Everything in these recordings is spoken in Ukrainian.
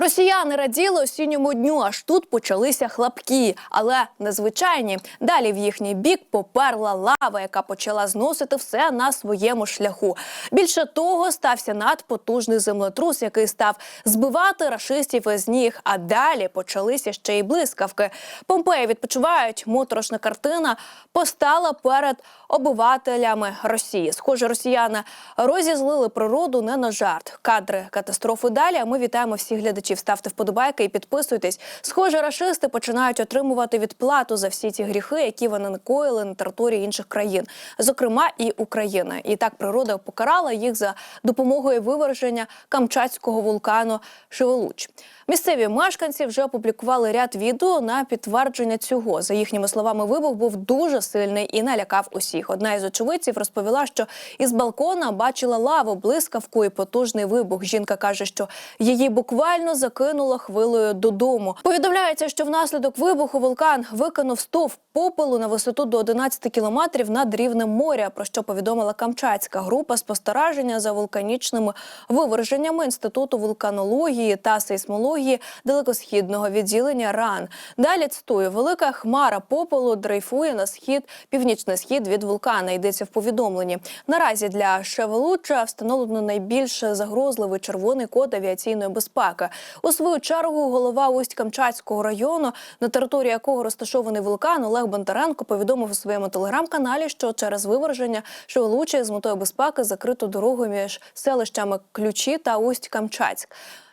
Росіяни раділи осінньому дню, аж тут почалися хлопки, але незвичайні. Далі в їхній бік поперла лава, яка почала зносити все на своєму шляху. Більше того, стався надпотужний землетрус, який став збивати рашистів із ніг. А далі почалися ще й блискавки. Помпеї відпочивають. Моторошна картина постала перед обивателями Росії. Схоже, росіяни розізлили природу не на жарт. Кадри катастрофи далі. А ми вітаємо всіх глядачів. Ставте вподобайки і підписуйтесь. Схоже, рашисти починають отримувати відплату за всі ті гріхи, які вони накоїли на території інших країн, зокрема і України. І так природа покарала їх за допомогою виверження камчатського вулкану Шевелуч. Місцеві мешканці вже опублікували ряд відео на підтвердження цього. За їхніми словами, вибух був дуже сильний і налякав усіх. Одна із очевидців розповіла, що із балкона бачила лаву, блискавку і потужний вибух. Жінка каже, що її буквально закинуло хвилею додому. Повідомляється, що внаслідок вибуху вулкан викинув стовп попелу на висоту до 11 кілометрів над рівнем моря. Про що повідомила Камчатська група спостереження за вулканічними виверженнями інституту вулканології та сейсмології далекосхідного відділення РАН. Далі цитую: велика хмара попелу дрейфує на схід, північний схід від вулкана. Йдеться в повідомленні. Наразі для Шевелуча встановлено найбільш загрозливий червоний код авіаційної безпеки. У свою чергу голова усть Камчатського району, на території якого розташований вулкан, Олег Бондаренко повідомив у своєму телеграм-каналі, що через виверження Шевелуча з метою безпеки закрито дорогу між селищами Ключі та Усть Камчатськ.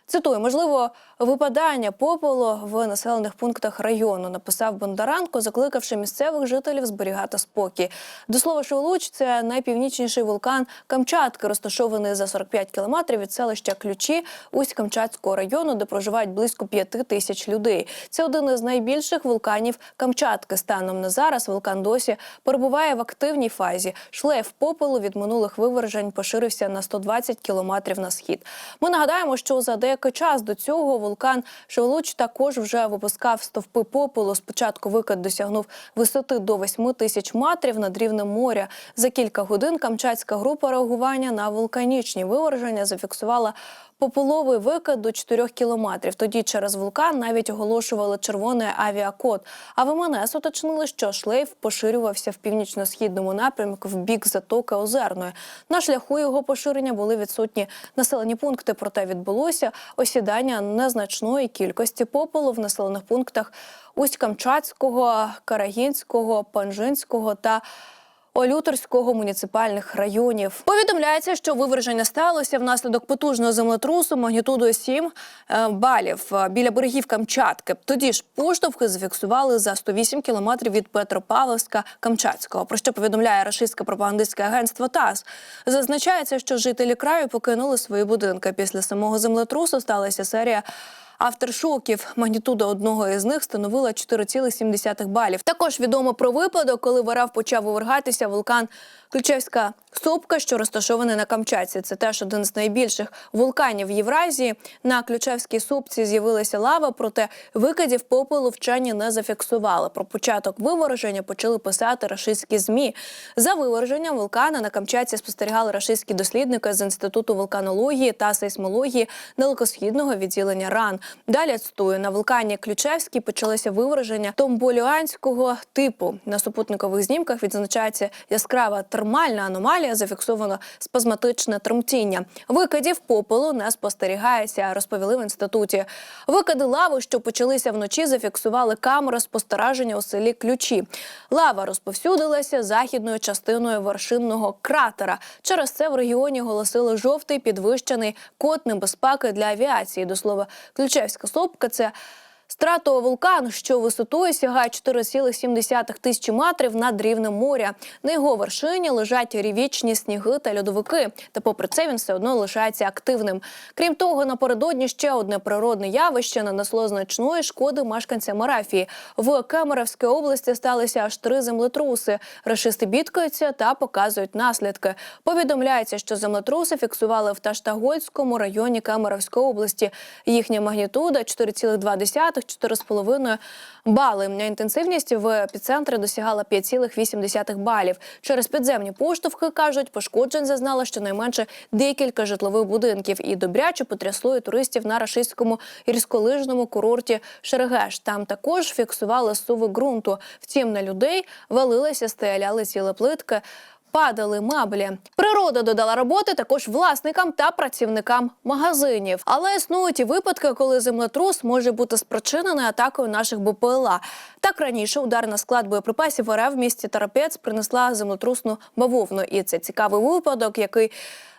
Цитую, можливо, випадання попелу в населених пунктах району, написав Бондаранко, закликавши місцевих жителів зберігати спокій. До слова, Шевелуч – це найпівнічніший вулкан Камчатки, розташований за 45 кілометрів від селища Ключі усть Камчатського району, де проживають близько 5 тисяч людей. Це один із найбільших вулканів Камчатки. Станом на зараз вулкан досі перебуває в активній фазі. Шлейф попелу від минулих вивержень поширився на 120 кілометрів на схід. Ми нагадаємо, що за деякий час до цього вулкан Шевелуч також вже випускав стовпи попелу. Спочатку викид досягнув висоти до 8 тисяч метрів над рівнем моря. За кілька годин Камчатська група реагування на вулканічні виверження зафіксувала Попеловий викид до 4 кілометрів. Тоді через вулкан навіть оголошували червоний авіакод. А ВМНС уточнили, що шлейф поширювався в північно-східному напрямку в бік затоки Озерної. На шляху його поширення були відсутні населені пункти, проте відбулося осідання незначної кількості попелу в населених пунктах Усть-Камчатського, Карагінського, Панжинського та Олюторського муніципальних районів повідомляється, що виверження сталося внаслідок потужного землетрусу магнітудою 7 е, балів е, біля берегів Камчатки. Тоді ж поштовхи зафіксували за 108 кілометрів від Петропавловська Камчатського. Про що повідомляє рашистське пропагандистське агентство ТАСС. Зазначається, що жителі краю покинули свої будинки. Після самого землетрусу сталася серія. Авторшоків магнітуда одного із них становила 4,7 балів. Також відомо про випадок, коли в РФ почав вивергатися вулкан Ключевська сопка, що розташований на Камчатці. Це теж один з найбільших вулканів Євразії. На Ключевській сопці з'явилася лава, проте викидів попелу вчені не зафіксували. Про початок виверження почали писати рашистські змі. За виверженням вулкана на Камчатці спостерігали рашистські дослідники з інституту вулканології та сейсмології далекосхідного відділення РАН. Далі цитую, на вулкані Ключевській почалося виверження томболюанського типу. На супутникових знімках відзначається яскрава термальна аномалія, зафіксовано спазматичне тремтіння. Викидів попелу не спостерігається, розповіли в інституті. Викиди лави, що почалися вночі, зафіксували камери спостереження у селі Ключі. Лава розповсюдилася західною частиною вершинного кратера. Через це в регіоні голосили жовтий підвищений код небезпеки для авіації. До слова, Ключевська сопка це. Стратовулкан, що висотою сягає 4,7 тисячі метрів над рівнем моря. На його вершині лежать рівічні сніги та льодовики. Та, попри це, він все одно лишається активним. Крім того, напередодні ще одне природне явище нанесло значної шкоди мешканцям Марафії. В Кемеровській області сталися аж три землетруси. Рашисти бідкаються та показують наслідки. Повідомляється, що землетруси фіксували в Таштагольському районі Кемеровської області. Їхня магнітуда 4,2 4,5 бали. Інтенсивність в епіцентрі досягала 5,8 балів. Через підземні поштовхи, кажуть, пошкоджень зазнала щонайменше декілька житлових будинків і добряче потрясло і туристів на рашистському гірськолижному курорті Шерегеш. Там також фіксували суви ґрунту. Втім, на людей валилися стеля, летіли плитки. Падали меблі. Природа додала роботи також власникам та працівникам магазинів. Але існують і випадки, коли землетрус може бути спричинений атакою наших БПЛА. Так раніше удар на склад боєприпасів РФ в місті Тарапець принесла землетрусну бавовну. І це цікавий випадок, який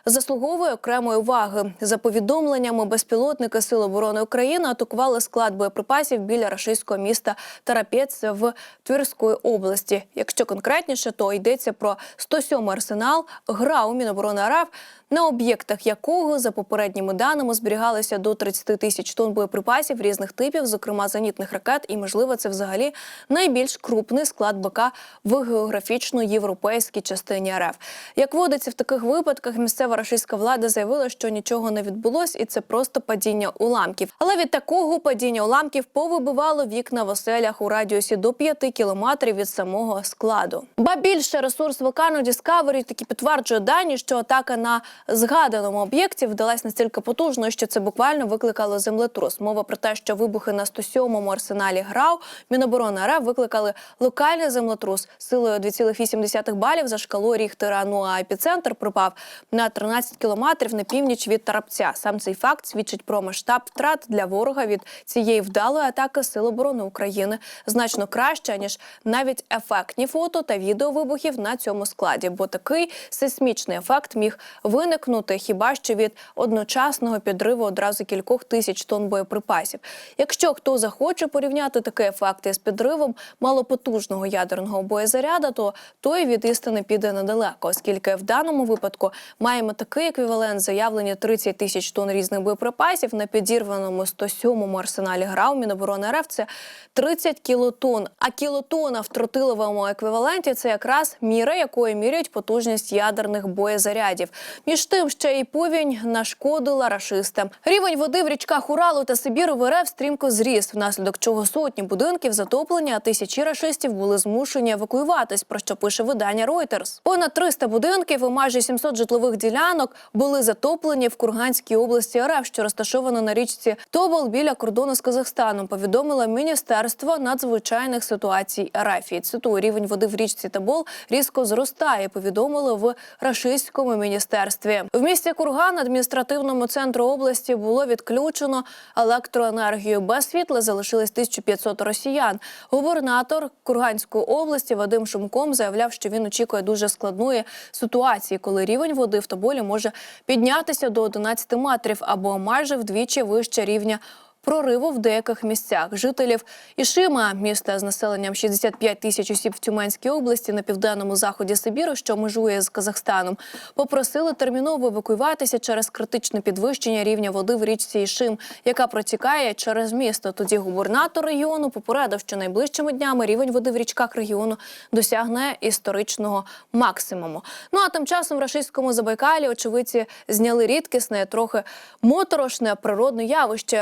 заслуговує окремої уваги. За повідомленнями, безпілотники Сил оборони України атакували склад боєприпасів біля рашистського міста Тарапець в Тверської області. Якщо конкретніше, то йдеться про 107 арсенал гра у Міноборони РФ, на об'єктах якого за попередніми даними зберігалося до 30 тисяч тонн боєприпасів різних типів, зокрема зенітних ракет, і можливо це взагалі найбільш крупний склад БК в географічно європейській частині РФ. Як водиться в таких випадках, місцева рашистська влада заявила, що нічого не відбулось, і це просто падіння уламків. Але від такого падіння уламків повибивало вікна в оселях у радіусі до 5 кілометрів від самого складу. Ба більше ресурс вулкану Discovery таки підтверджує дані, що атака на згаданому об'єкті вдалась настільки потужною, що це буквально викликало землетрус. Мова про те, що вибухи на 107-му арсеналі ГРАУ Міноборони РФ викликали локальний землетрус силою 2,8 балів за шкалою Ріхтера. Ну а епіцентр припав на 13 кілометрів на північ від Тарапця. Сам цей факт свідчить про масштаб втрат для ворога від цієї вдалої атаки Сил оборони України значно краще ніж навіть ефектні фото та відео вибухів на цьому складі. Бо такий сейсмічний ефект міг виникнути хіба що від одночасного підриву одразу кількох тисяч тонн боєприпасів. Якщо хто захоче порівняти такий ефект із підривом малопотужного ядерного боєзаряда, то той від істини піде недалеко, оскільки в даному випадку маємо такий еквівалент заявлення 30 тисяч тонн різних боєприпасів на підірваному 107-му арсеналі ГРАУ Міноборони РФ – це 30 кілотон. А кілотона в тротиловому еквіваленті це якраз міра, якою міряють потужність ядерних боєзарядів. Між тим, ще й повінь нашкодила рашистам. Рівень води в річках Уралу та Сибіру в РФ стрімко зріс, внаслідок чого сотні будинків затоплені, а тисячі рашистів були змушені евакуюватись, про що пише видання Reuters. Понад 300 будинків і майже 700 житлових ділянок були затоплені в Курганській області РФ, що розташовано на річці Тобол біля кордону з Казахстаном. Повідомило Міністерство надзвичайних ситуацій РФ. І цитую, рівень води в річці Тобол різко зростає. Повідомили в рашистському міністерстві. В місті Курган, адміністративному центру області, було відключено електроенергію. Без світла залишились 1500 росіян. Губернатор Курганської області Вадим Шумком заявляв, що він очікує дуже складної ситуації, коли рівень води в Тоболі може піднятися до 11 метрів або майже вдвічі вище рівня. Прориву в деяких місцях жителів Ішима, міста з населенням 65 тисяч осіб в Тюменській області на південному заході Сибіру, що межує з Казахстаном, попросили терміново евакуюватися через критичне підвищення рівня води в річці Ішим, яка протікає через місто. Тоді губернатор регіону попередив, що найближчими днями рівень води в річках регіону досягне історичного максимуму. Ну а тим часом в рашистському Забайкалі очевидці зняли рідкісне, трохи моторошне природне явище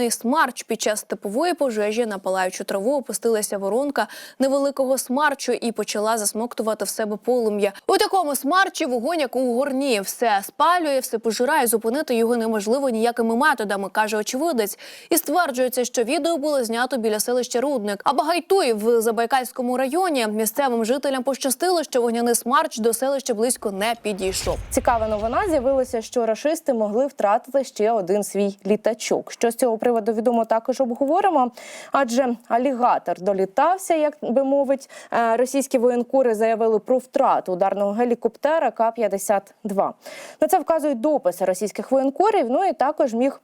вогняний смарч. Під час степової пожежі на палаючу траву опустилася воронка невеликого смарчу і почала засмоктувати в себе полум'я. У такому смарчі вогонь, як у горні, все спалює, все пожирає. Зупинити його неможливо ніякими методами, каже очевидець. І стверджується, що відео було знято біля селища Рудник. А Багайтуй в Забайкальському районі місцевим жителям пощастило, що вогняний смарч до селища близько не підійшов. Цікава новина з'явилася, що рашисти могли втратити ще один свій літачок. Що з цього приводу відомо також обговоримо. Адже алігатор долітався, як би мовить, Е, російські воєнкори заявили про втрату ударного гелікоптера К-52. На це вказують дописи російських воєнкорів. Ну і також міг.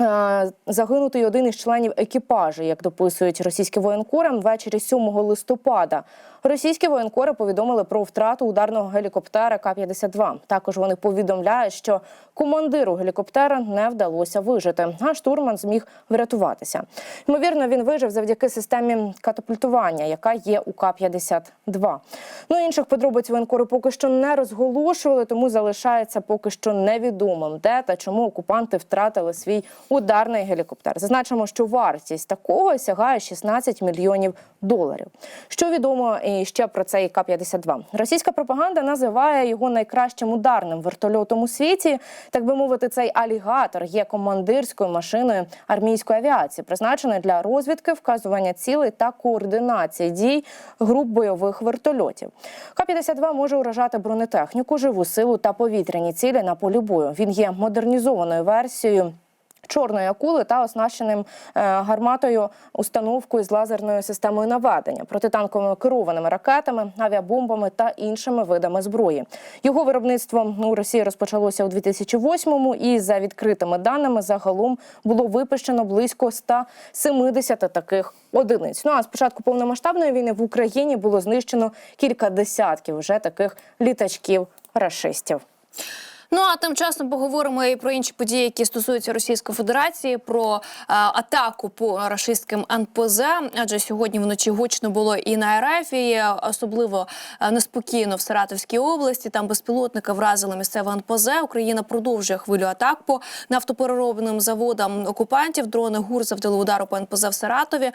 Е, Загинутий один із членів екіпажу, як дописують російські воєнкори, ввечері 7 листопада. Російські воєнкори повідомили про втрату ударного гелікоптера К-52. Також вони повідомляють, що командиру гелікоптера не вдалося вижити, а штурман зміг врятуватися. Ймовірно, він вижив завдяки системі катапультування, яка є у К-52. Ну інших подробиць воєнкори поки що не розголошували, тому залишається поки що невідомим, де та чому окупанти втратили свій ударний гелікоптер. Зазначимо, що вартість такого сягає 16 мільйонів доларів. Що відомо і ще про цей К-52? Російська пропаганда називає його найкращим ударним вертольотом у світі. Так би мовити, цей алігатор є командирською машиною армійської авіації, призначеною для розвідки, вказування цілей та координації дій груп бойових вертольотів. К-52 може уражати бронетехніку, живу силу та повітряні цілі на полі бою. Він є модернізованою версією. Чорної акули та оснащеним е, гарматою установкою з лазерною системою наведення, протитанковими керованими ракетами, авіабомбами та іншими видами зброї. Його виробництво у Росії розпочалося у 2008-му і за відкритими даними загалом було випущено близько 170 таких одиниць. Ну а з початку повномасштабної війни в Україні було знищено кілька десятків вже таких літачків рашистів. Ну а тим часом поговоримо і про інші події, які стосуються Російської Федерації, про е, атаку по рашистським НПЗ. Адже сьогодні вночі гучно було і на РФ, і особливо е, неспокійно в Саратовській області. Там безпілотники вразили місцеве НПЗ. Україна продовжує хвилю атак по нафтопереробним заводам окупантів. Дрони ГУР завдали удару по НПЗ в Саратові. Е,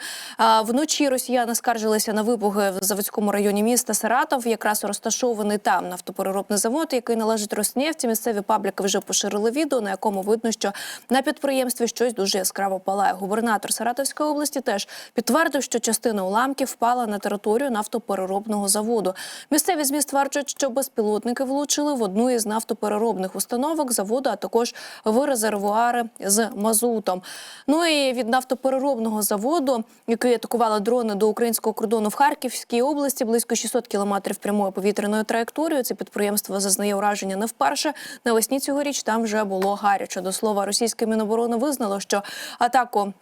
Вночі росіяни скаржилися на вибухи в заводському районі міста Саратов. Якраз розташований там нафтопереробний завод, який належить Роснефті. Місцеві пабліки вже поширили відео, на якому видно, що на підприємстві щось дуже яскраво палає. Губернатор Саратовської області теж підтвердив, що частина уламків впала на територію нафтопереробного заводу. Місцеві змі стверджують, що безпілотники влучили в одну із нафтопереробних установок заводу, а також в резервуари з мазутом. Ну і від нафтопереробного заводу, який атакували дрони до українського кордону в Харківській області, близько 600 кілометрів прямою повітряною траєкторією. Це підприємство зазнає ураження не вперше. Навесні цьогоріч там вже було гаряче. До слова, російське міноборони визнало, що атаку.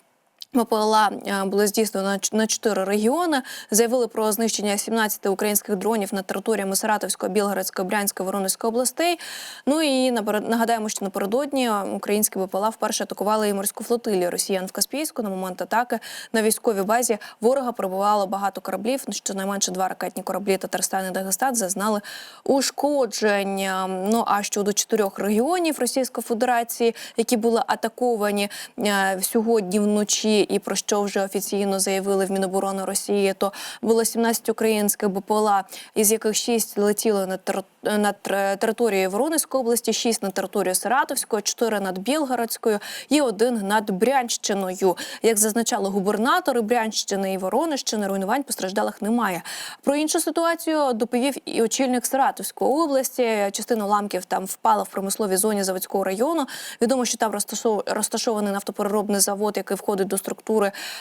МПЛА е, було здійснено на чотири регіони. Заявили про знищення 17 українських дронів над територіями Саратовської, Білгородської, Брянської, Воронезької областей. Ну і нагадаємо, що напередодні українські БПЛА вперше атакували і морську флотилію росіян в Каспійську. На момент атаки на військовій базі ворога перебувало багато кораблів. Щонайменше два ракетні кораблі Татарстан і Дагестан зазнали ушкодження. Ну а щодо чотирьох регіонів Російської Федерації, які були атаковані е, сьогодні вночі, і про що вже офіційно заявили в Міноборони Росії, то було 17 українських БПЛА, із яких 6 летіли над, тер... над територією Воронезької області, 6 над територією Саратовської, 4 над Білгородською і один над Брянщиною. Як зазначали губернатори Брянщини і Воронежщини, руйнувань постраждалих немає. Про іншу ситуацію доповів і очільник Саратовської області. Частина уламків там впала в промисловій зоні заводського району. Відомо, що там розташов- розташований нафтопереробний завод, який входить до структури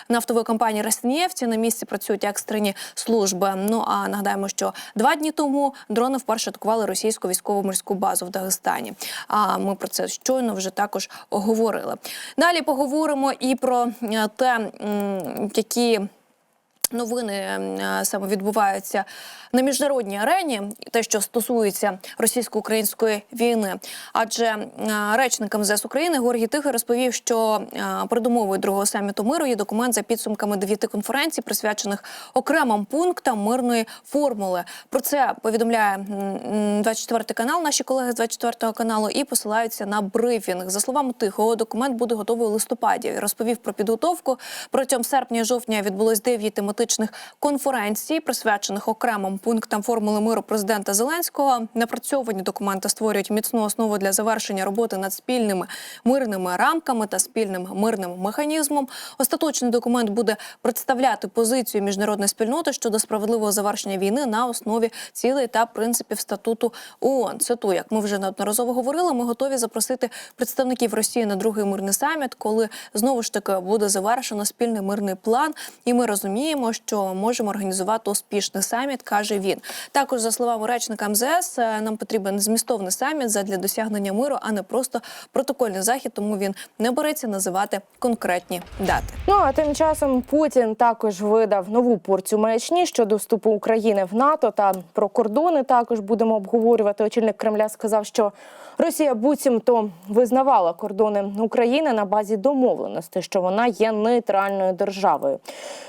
нафтової компанії «Роснефті». На місці працюють екстрені служби. Ну а нагадаємо, що два дні тому дрони вперше атакували російську військово-морську базу в Дагестані. А ми про це щойно вже також говорили. Далі поговоримо і про е, те, які. Новини е, саме відбуваються на міжнародній арені, те, що стосується російсько-української війни. Адже е, речник МЗС України Георгій Тихий розповів, що е, передумовою другого саміту миру є документ за підсумками дев'яти конференцій, присвячених окремим пунктам мирної формули. Про це повідомляє м, 24 канал, наші колеги з 24 каналу, і посилаються на брифінг. За словами Тихого, документ буде готовий у листопаді. Розповів про підготовку. Протягом серпня і жовтня відбулось 9 тематичних конференцій, присвячених окремим пунктам формули миру президента Зеленського. Напрацьовані документи створюють міцну основу для завершення роботи над спільними мирними рамками та спільним мирним механізмом. Остаточний документ буде представляти позицію міжнародної спільноти щодо справедливого завершення війни на основі цілей та принципів статуту ООН. Цитую, як ми вже неодноразово говорили, ми готові запросити представників Росії на другий мирний саміт, коли знову ж таки буде завершено спільний мирний план, і ми розуміємо, що можемо організувати успішний саміт, каже він. Також за словами речника МЗС, е, нам потрібен змістовний саміт задля досягнення миру, а не просто протокольний захід. Тому він не береться називати конкретні дати. Ну а тим часом Путін також видав нову порцію маячні щодо вступу України в НАТО та про кордони. Також будемо обговорювати. Очільник Кремля сказав, що Росія буцімто визнавала кордони України на базі домовленості, що вона є нейтральною державою.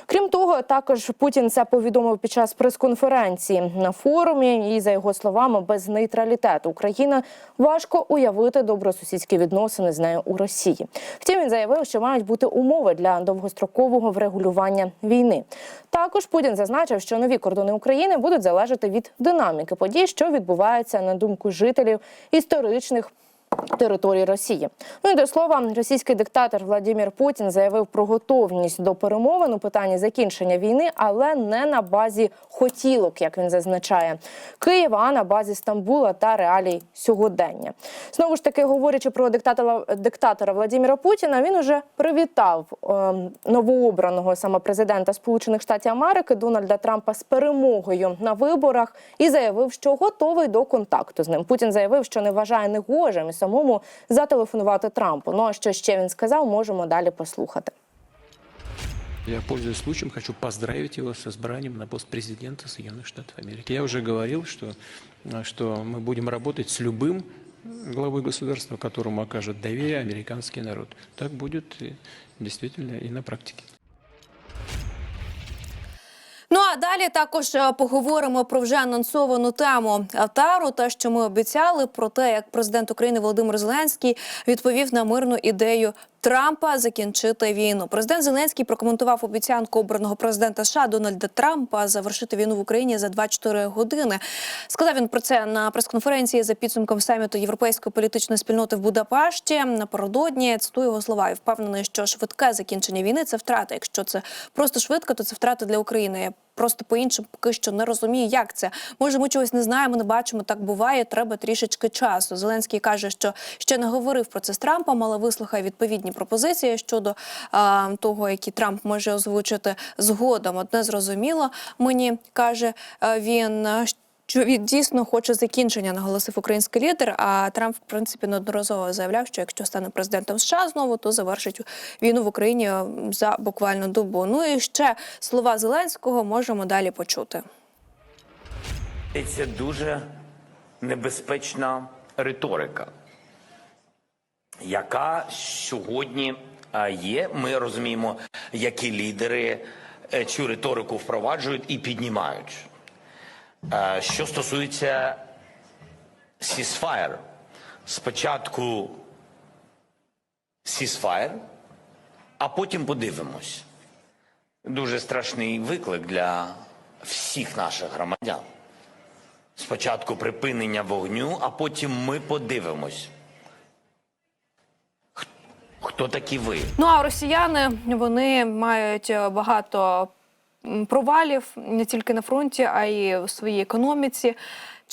Крім того, також Путін це повідомив під час прес-конференції на форумі. І за його словами, без нейтралітету України важко уявити добросусідські відносини з нею у Росії. Втім, він заявив, що мають бути умови для довгострокового врегулювання війни. Також Путін зазначив, що нові кордони України будуть залежати від динаміки подій, що відбуваються на думку жителів історичних території Росії. Ну і до слова, російський диктатор Владимир Путін заявив про готовність до перемовин у питанні закінчення війни, але не на базі хотілок, як він зазначає, Києва, а на базі Стамбула та реалій сьогодення. Знову ж таки, говорячи про диктатора диктатора Владимира Путіна, він уже привітав ем, новообраного саме президента Сполучених Штатів Америки Дональда Трампа з перемогою на виборах і заявив, що готовий до контакту з ним. Путін заявив, що не вважає негожим і самому зателефонувати Трампу. Ну а що ще він сказав, можемо далі послухати. Я, пользуясь случаем, хочу поздравить его с избранием на пост президента Соединенных Штатов Америки. Я уже говорил, что, э, что мы будем работать с любым главой государства, которому окажет доверие американский народ. Так будет и действительно и на практике. Далі також е, поговоримо про вже анонсовану тему Автару. Те, що ми обіцяли, про те, як президент України Володимир Зеленський відповів на мирну ідею Трампа закінчити війну. Президент Зеленський прокоментував обіцянку обраного президента США Дональда Трампа завершити війну в Україні за 24 години. Сказав він про це на прес-конференції за підсумком саміту європейської політичної спільноти в Будапешті. Напередодні цитую його слова і впевнений, що швидке закінчення війни це втрата. Якщо це просто швидко, то це втрата для України. Просто по іншим поки що не розумію, як це. Може, ми чогось не знаємо, не бачимо. Так буває. Треба трішечки часу. Зеленський каже, що ще не говорив про це з Трампом, але вислухає відповідні пропозиції щодо а, того, які Трамп може озвучити згодом. Одне зрозуміло, мені каже він. Що він дійсно хоче закінчення, наголосив український лідер. А Трамп, в принципі, неодноразово заявляв, що якщо стане президентом США знову, то завершить війну в Україні за буквально добу. Ну і ще слова Зеленського можемо далі почути. Це дуже небезпечна риторика, яка сьогодні є. Ми розуміємо, які лідери е, цю риторику впроваджують і піднімають. Е, Що стосується ceasefire, спочатку ceasefire, а потім подивимось. Дуже страшний виклик для всіх наших громадян. Спочатку припинення вогню, а потім ми подивимось. Хто такі ви? Ну а росіяни вони мають багато провалів не тільки на фронті, а й в своїй економіці.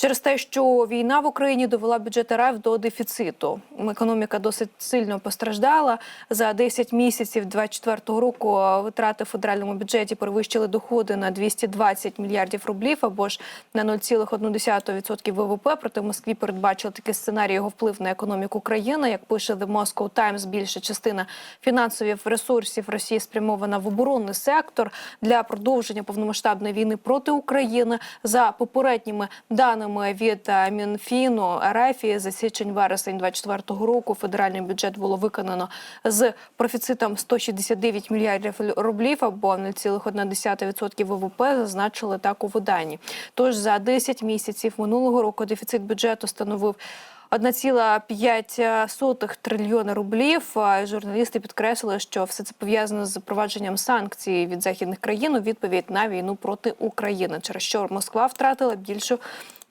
Через те, що війна в Україні довела бюджет РФ до дефіциту. Економіка досить сильно постраждала. За 10 місяців 2024 року витрати в федеральному бюджеті перевищили доходи на 220 мільярдів рублів або ж на 0,1% ВВП. Проте в Москві передбачили такий сценарій його вплив на економіку країни. Як пише The Moscow Times, більша частина фінансових ресурсів Росії спрямована в оборонний сектор для продовження повномасштабної війни проти України. За попередніми даними від е, Мінфіну РФ за січень-вересень 2024 року федеральний бюджет було виконано з профіцитом 169 мільярдів рублів або 0,1% ВВП. Зазначили так у виданні. Тож за 10 місяців минулого року дефіцит бюджету становив 1,5 трильйона рублів. Журналісти підкреслили, що все це пов'язано з запровадженням санкцій від західних країн у відповідь на війну проти України, через що Москва втратила більшу.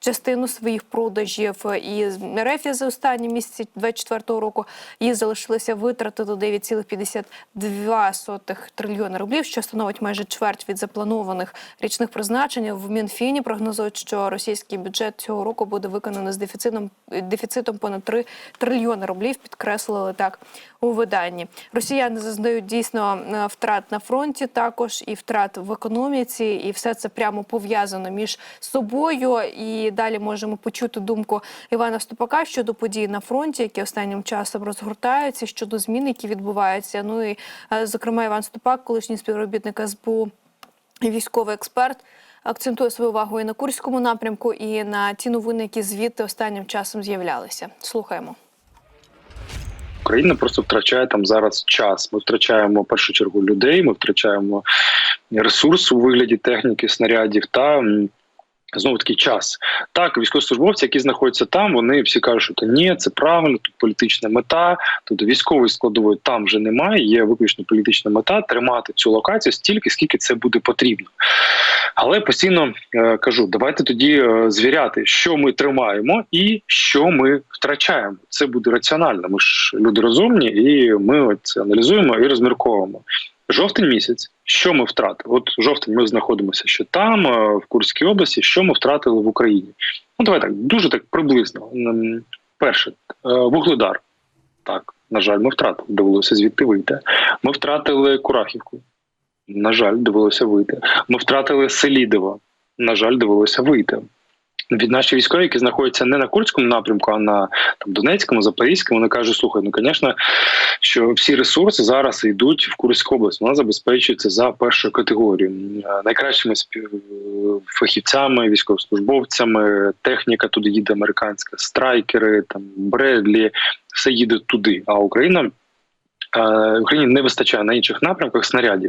Частину своїх продажів і РФ за останні місяці 24-го року їй залишилося витрати до 9,52 трильйона рублів, що становить майже чверть від запланованих річних призначень. В Мінфіні прогнозують, що російський бюджет цього року буде виконаний з дефіцитом дефіцитом понад 3 трильйони рублів. Підкреслили так у виданні. Росіяни зазнають дійсно е, втрат на фронті, також і втрат в економіці, і все це прямо пов'язано між собою. І далі можемо почути думку Івана Ступака щодо подій на фронті, які останнім часом розгортаються, щодо змін, які відбуваються. Ну і е, зокрема, Іван Ступак, колишній співробітник СБУ військовий експерт. Акцентує свою увагу і на курському напрямку, і на ті новини, які звідти останнім часом з'являлися. Слухаємо. Україна просто втрачає там зараз час. Ми втрачаємо в першу чергу людей, ми втрачаємо ресурс у вигляді техніки, снарядів та знову таки час. Так, військовослужбовці, які знаходяться там, вони всі кажуть, що ні, це правильно, тут політична мета. Тобто військової складової там вже немає. Є виключно політична мета тримати цю локацію стільки, скільки це буде потрібно. Але постійно е, кажу, давайте тоді е, звіряти, що ми тримаємо і що ми втрачаємо. Це буде раціонально. Ми ж люди розумні, і ми це аналізуємо і розмірковуємо. Жовтень місяць, що ми втратили? От жовтень ми знаходимося ще там, е, в Курській області. Що ми втратили в Україні? Ну давай так, дуже так приблизно. Перше, е, вугледар. Так, на жаль, ми втратили. Довелося звідти вийти. Ми втратили Курахівку. На жаль, довелося вийти. Ми втратили Селідово. На жаль, довелося вийти. Від наші військові, які знаходяться не на Курському напрямку, а на там Донецькому, Запорізькому, вони кажуть: слухай, ну звісно, що всі ресурси зараз йдуть в Курську область. Вона забезпечується за першою категорією. Е, Найкращими фахівцями, військовослужбовцями, техніка туди їде американська, страйкери, там Бредлі, все їде туди. А Україна е, Україні не вистачає на інших напрямках снарядів.